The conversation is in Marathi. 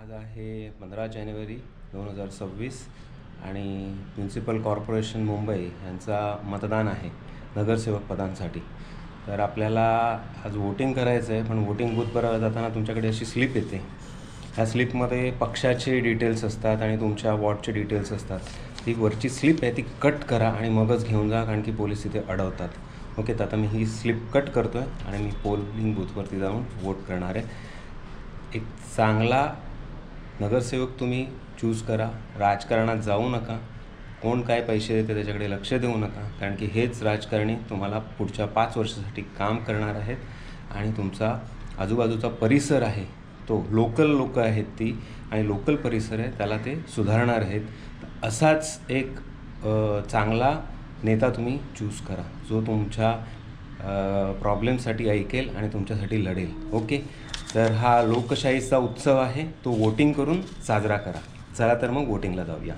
आज आहे पंधरा जानेवारी दोन हजार सव्वीस आणि म्युन्सिपल कॉर्पोरेशन मुंबई यांचा मतदान आहे नगरसेवक पदांसाठी. तर आपल्याला आज वोटिंग करायचं आहे पण वोटिंग बूथवर जाताना तुमच्याकडे अशी स्लिप येते. ह्या स्लिपमध्ये पक्षाचे डिटेल्स असतात आणि तुमच्या वॉर्डचे डिटेल्स असतात. ती वरची स्लिप आहे ती कट करा आणि मगच घेऊन जा कारण की पोलीस तिथे अडवतात. ओके तर आता मी ही स्लिप कट करतो आहे आणि मी पोलिंग बूथवरती जाऊन वोट करणार आहे. एक चांगला नगरसेवक तुम्ही चूज करा. राजकारणात जाऊ नका. कोण काय पैसे देते त्याच्याकडे लक्ष देऊ नका. कारण की हेच राजकारणी तुम्हाला पुढच्या पाच वर्षासाठी काम करणार आहेत. आणि तुमचा आजूबाजूचा परिसर आहे तो लोकल लोक आहेत ती आणि लोकल परिसर आहे त्याला ते सुधारणार आहेत. असाच एक चांगला नेता तुम्ही चूज करा. जो तुमच्या प्रॉब्लेमसाठी ऐकेल आणि तुमच्यासाठी लढेल. ओके तर हा लोकशाहीचा उत्सव आहे. तो वोटिंग करून साजरा करा. चला तर मग वोटिंगला जाऊया.